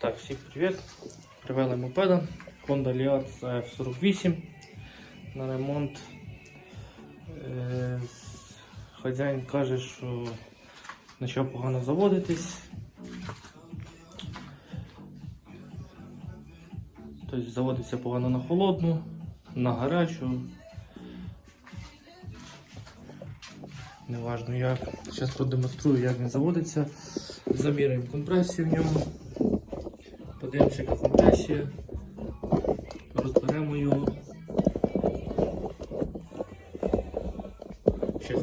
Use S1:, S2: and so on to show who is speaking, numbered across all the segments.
S1: Так, всім привіт. Привели мопеда Honda Liaz F48 на ремонт. Е, Хазяїн каже, що почав погано заводитись. Тобто заводиться погано на холодну, на гарячу. Неважно як. Зараз продемонструю, як він заводиться. Заміряємо компресію в ньому. Подивимося, яка компресія. Розберемо його. Я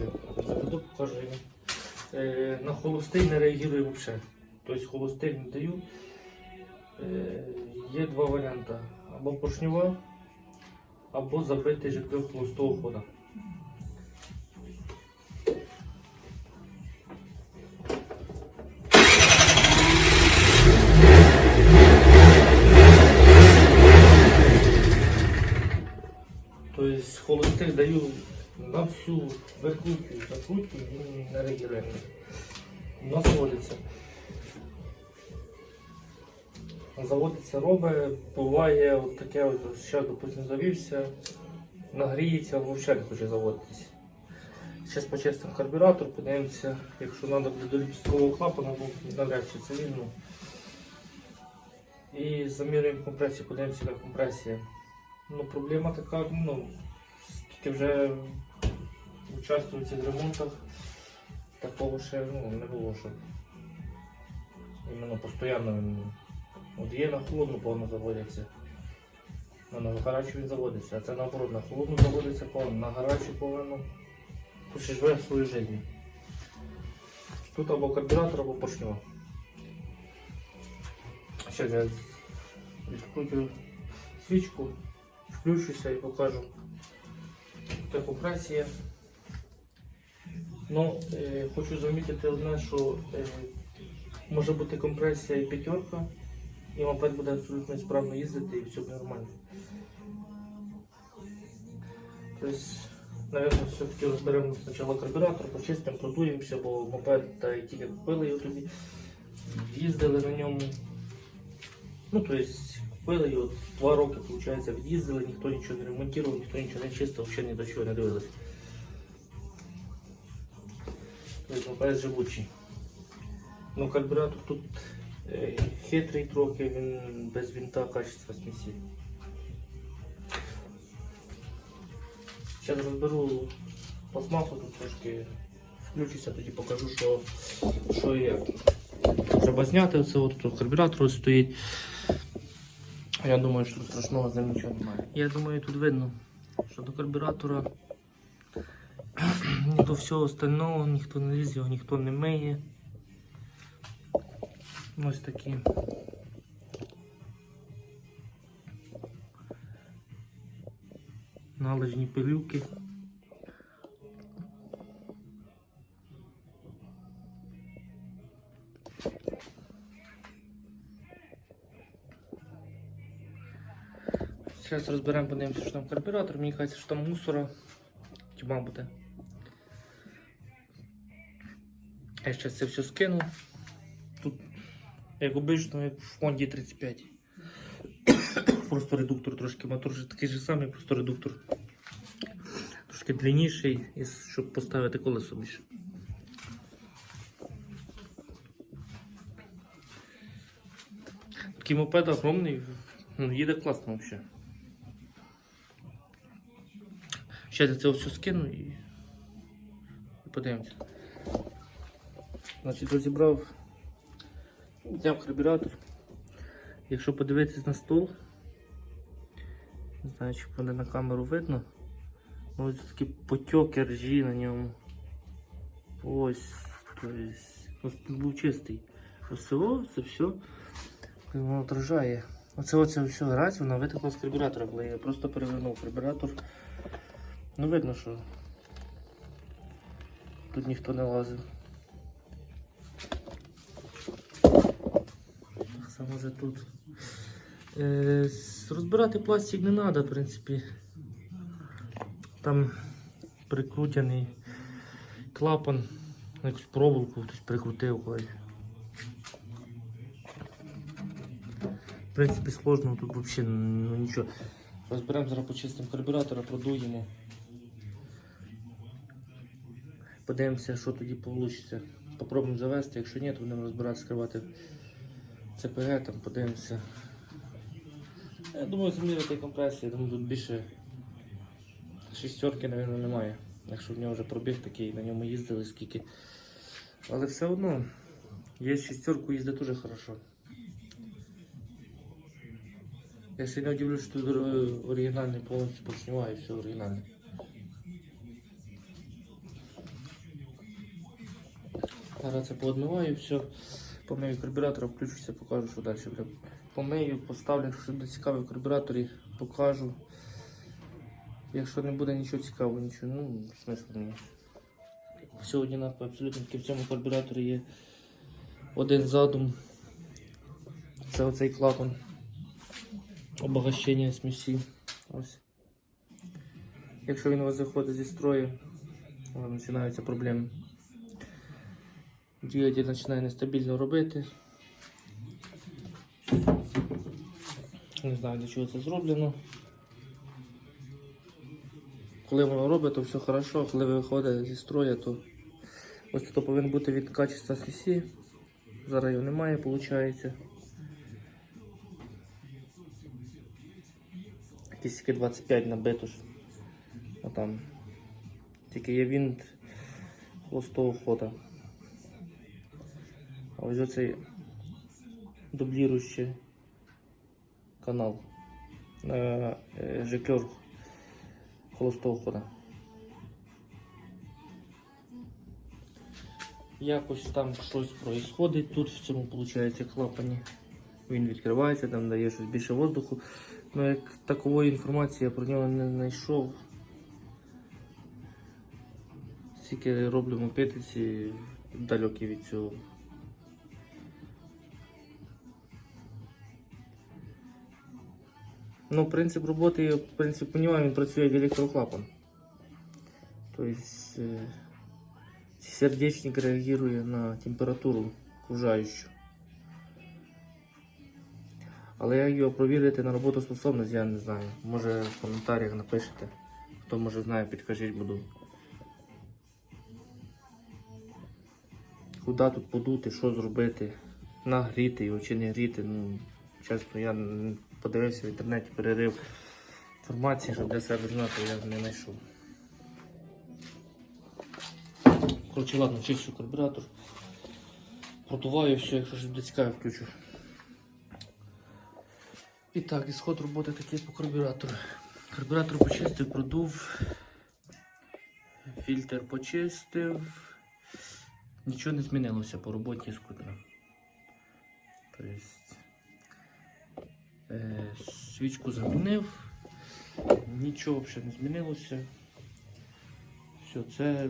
S1: заведу, покажу йому. Е, на холостий не реагує взагалі. Тобто холостий не даю. Е, є два варіанти. Або поршнева, або забитий житло холостого хода. Холостих даю на всю викрутку, закрутку, він не реагує. У нас заводиться. Робить, буває от таке, от, що, допустим, завівся, нагріється, взагалі не хоче заводитись. Зараз почистимо карбюратор, подивимося, якщо треба буде до ліпісткового клапана, бо навряд чи це вільно. І замірюємо компресію, подивимося, яка компресія. Ну, проблема така, ну, скільки вже участвую в ремонтах, такого ще ну, не було, щоб іменно постійно він от є на холодну повно заводиться. А на гарячу він заводиться, а це наоборот, на холодну заводиться повно, на гарячу повинно живе свою життя. Тут або карбюратор, або поршнева. Зараз я відкручу свічку, включуся і покажу. Це компресія. Ну, е, хочу замітити одне, що е, може бути компресія і п'ятерка, і мопед буде абсолютно справно їздити і все буде нормально. Тобто, Наверное, все-таки розберемо спочатку карбюратор, почистимо, продуємося, бо мопед та й тільки купили його тоді, їздили на ньому. Ну, тобто, купили його два роки, виходить, від'їздили, ніхто нічого не ремонтував, ніхто нічого не чистив, взагалі ні до чого не дивилися. Тобто, мопед живучий. Ну, карбюратор тут е, хитрий трохи, він без винта качества смісі. Зараз розберу пластмасу тут трошки, включуся, тоді покажу, що, що і. Треба зняти оце от тут карбюратор стоїть. Я думаю, що страшного з ним нічого немає. Я думаю, тут видно, що до карбюратора до всього остального, ніхто не ліз, його ніхто не миє. Ось такі. Належні пилюки. Зараз розберемо, подивимося, що там карбюратор. Мені кажеться, що там мусора тьма буде. Я зараз це все скину. Тут, як обично, як в Honda 35. Просто редуктор трошки мотор такий же самий, просто редуктор. Трошки длинніший, щоб поставити колесо більше. Такий мопед огромний, ну, їде класно взагалі. Зараз я це все скину і, подивимося. Значить, розібрав, взяв карбюратор. Якщо подивитися на стол, не знаю, чи буде на камеру видно. Ну, Ось такі потьоки ржі на ньому. Ось, тобто, ось тут був чистий. Ось це все воно отражає. Оце оце все раз, вона витекла з карбюратора, коли я просто перевернув карбюратор. Ну видно, що тут ніхто не лазив. Само вже тут. Е, розбирати пластик не треба, в принципі. Там прикрутений клапан, якусь проволоку хтось прикрутив. Ой. принципі, сложного тут взагалі ну, нічого. Розберемо зараз почистимо карбюратора, продуємо. Подивимося, що тоді вийде. Попробуємо завести, якщо ні, то будемо розбирати, скривати ЦПГ, там подивимося. Я думаю, заміряти компресію, я думаю, тут більше шістерки, мабуть, немає. Якщо в нього вже пробіг такий, на ньому їздили скільки. Але все одно, є шістерку їздить дуже хорошо. Я не удивлюсь, що тут оригінальний повністю поршнева все оригінальне. Зараз це поодмиваю, все. Помию карбюратора, включуся, покажу, що далі буде. Помию, поставлю, якщо буде цікаво в карбюраторі, покажу. Якщо не буде нічого цікавого, нічого, ну, смисл мені. Все однаково, абсолютно тільки в цьому карбюраторі є один задум. Це оцей клапан обогащення смісі. Ось. Якщо він у вас заходить зі строю, починаються проблеми. Двигатель починає нестабільно робити. Не знаю для чого це зроблено. Коли воно робить, то все а коли виходить зі строю, то ось тут повинен бути від качества смісі. Зараз його немає, виходить. Якісь тільки 25 набито. А там тільки є винт холостого хода. А ось оцей дубліруючий канал. Е, е, Жиклер холостого хода. Якось там щось происходить тут в цьому виходить клапані. Він відкривається, там дає щось більше воздуху. Ну як такової інформації я про нього не знайшов. Скільки роблю мопедиці далекі від цього. Ну, принцип роботи, я в принципі розумію, він працює як електроклапан. Тобто е, сердечник реагує на температуру окружаючу. Але як його провірити на роботоспособність, я не знаю. Може в коментарях напишете. Хто може знає, підкажіть буду. Куди тут подути, що зробити, нагріти його чи не гріти. Ну, чесно, я подивився в інтернеті, перерив інформації, щоб для себе знати, я не знайшов. Коротше, ладно, чищу карбюратор. Продуваю все, якщо щось буде включу. І так, ісход роботи такий по карбюратору. Карбюратор почистив, продув, фільтр почистив. Нічого не змінилося по роботі скутера. Тобто, свічку замінив, нічого взагалі не змінилося. Все, це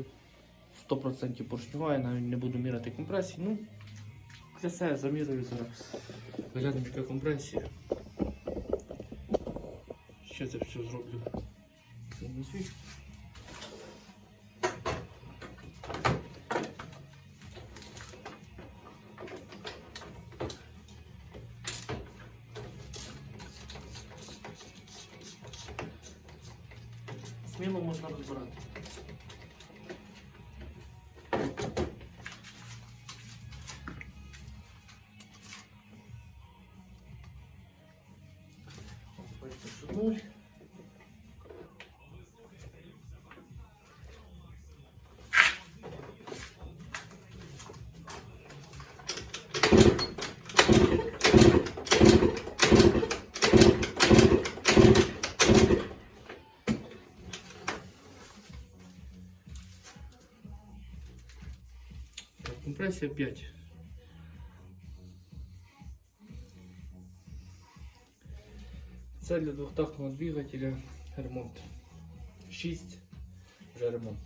S1: 100% поршнева, я навіть не буду міряти компресії. Ну, для себе замірюю зараз. Глянемо, яка компресія. Ще це все зроблю. на свічку. Можна розбирати. Бачите, що нуль. Так, Компресія 5. Це для двохтактного двигателя ремонт. 6 вже ремонт.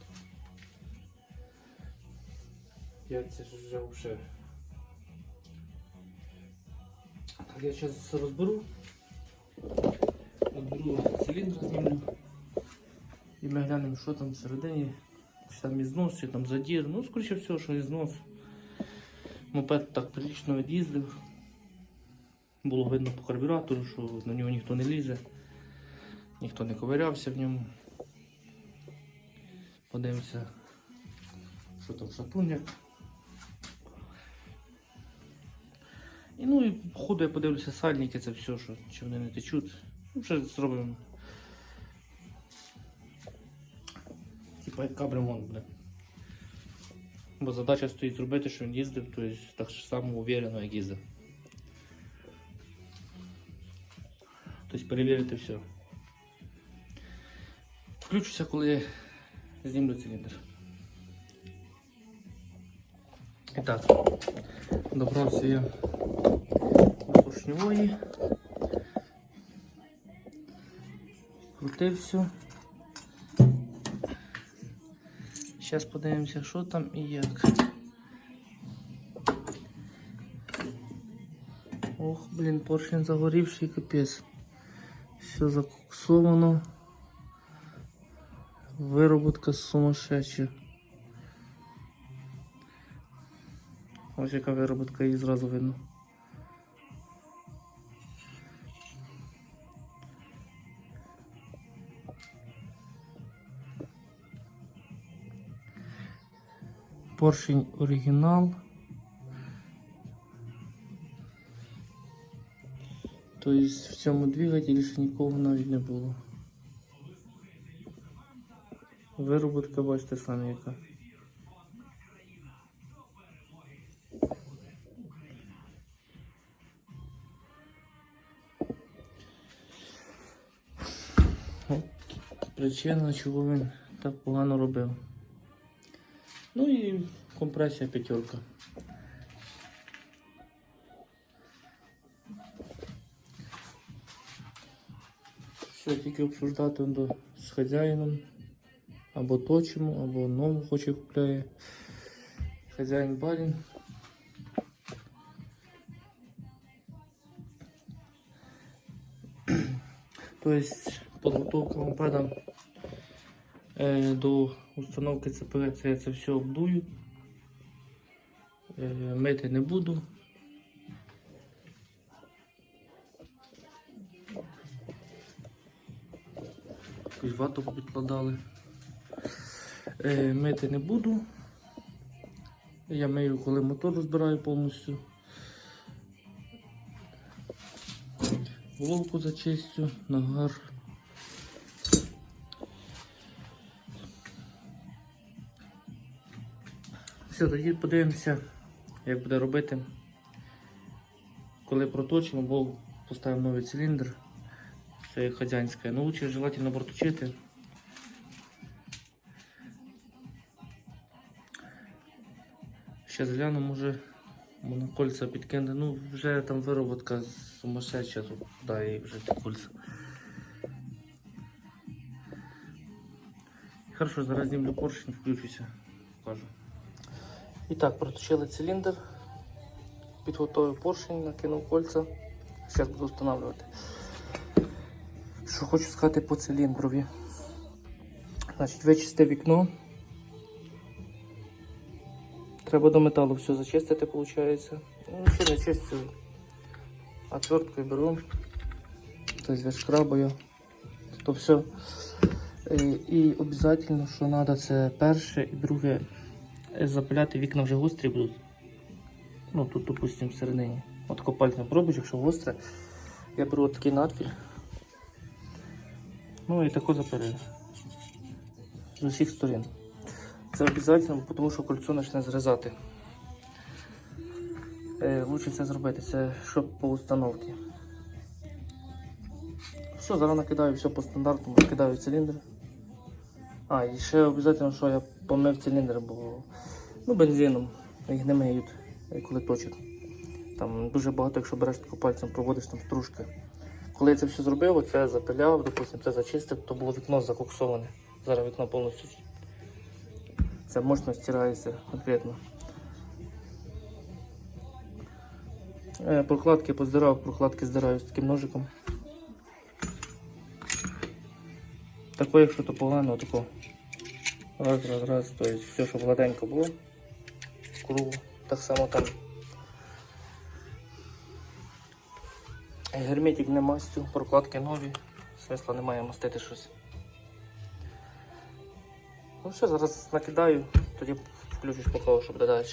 S1: 5 це ж вже вже. Так, я зараз розберу. Розберу циліндр знімлю. І ми глянемо, що там всередині. Чи там ізнос, чи там задір. Ну, скоріше всього, що ізнос. Мопед так прилично від'їздив. було видно по карбюратору, що на нього ніхто не лізе, ніхто не ковирявся в ньому. Подивимося, що там шатун як. І ну і по ходу я подивлюся сальники, це все, що чи вони не течуть. Ну, ще зробимо. Типа як кабремонт буде. Бо задача стоїть зробити, що він їздив, тобто так само уверенно, як їздив. Тобто перевірити все. Включуся, коли знімлю циліндр. І так, добрався я до поршневої. Крутив Зараз подивимося, що там і як. Ох, блін, поршень загорівший капець. Все закоксовано. Вироботка сумасшедша. Ось яка вироботка її зразу видно. Поршень оригінал. Тобто в цьому двигателі ще нікого навіть не було. Вироботка, бачите самі яка. Причина, чого він так погано робив. Ну і компресія п'ятерка. Все, тільки обсуждати з хазяїном. Або точимо, або нову хоче купляє. Хазяїн барін. Тобто підготовка е, до установки ЦПГ я це все обдую. Е, мити не буду. Вату підкладали. Е, мити не буду. Я мию, коли мотор розбираю повністю. Головку зачистю, нагар. Все, тоді подивимося, як буде робити. Коли проточимо, бо поставимо новий циліндр. Це хазяйське. Ну, лучше желательно проточити. Ще гляну, може на кольця підкине. Ну, вже там вироботка сумасшедша, тут дай вже ті кольця. Хорошо, зараз знімлю поршень, включуся, покажу. І так, проточили циліндр, підготовив поршень, накинув кольця. Зараз буду встановлювати. Що хочу сказати по циліндрові. Значить, вичисти вікно. Треба до металу все зачистити, виходить. Ну, ще не чистю. Отверткою беру. Тобто вишкрабаю. То все. Е, І обов'язково, що треба, це перше і друге. Запиляти вікна вже гострі будуть. Ну тут, допустимо, всередині. От копальня пробуч, якщо гостре. Я беру от такий надфіль. Ну і таку запилюю. З усіх сторін. Це обов'язково, тому що кольцо почне зрізати. Е, лучше це зробити, це щоб по установці. Все, зараз накидаю все по стандарту, накидаю циліндр. А, і ще обов'язково, що я помив циліндр, бо ну, бензином їх не миють, коли точать. Там дуже багато, якщо береш тако пальцем, проводиш там стружки. Коли я це все зробив, оце запиляв, допустим, це зачистив, то було вікно закоксоване. Зараз вікно повністю це мощно стирається конкретно. Е, Прокладки поздирав, прокладки здираю з таким ножиком. Тако, якщо то погано, тако. Раз, раз, раз, тобто все, щоб гладенько було. Кругу. Так само там. Герметик не мастю, прокладки нові. Смисла немає мастити щось. Ну все, зараз накидаю, тоді включусь покажу, що буде далі.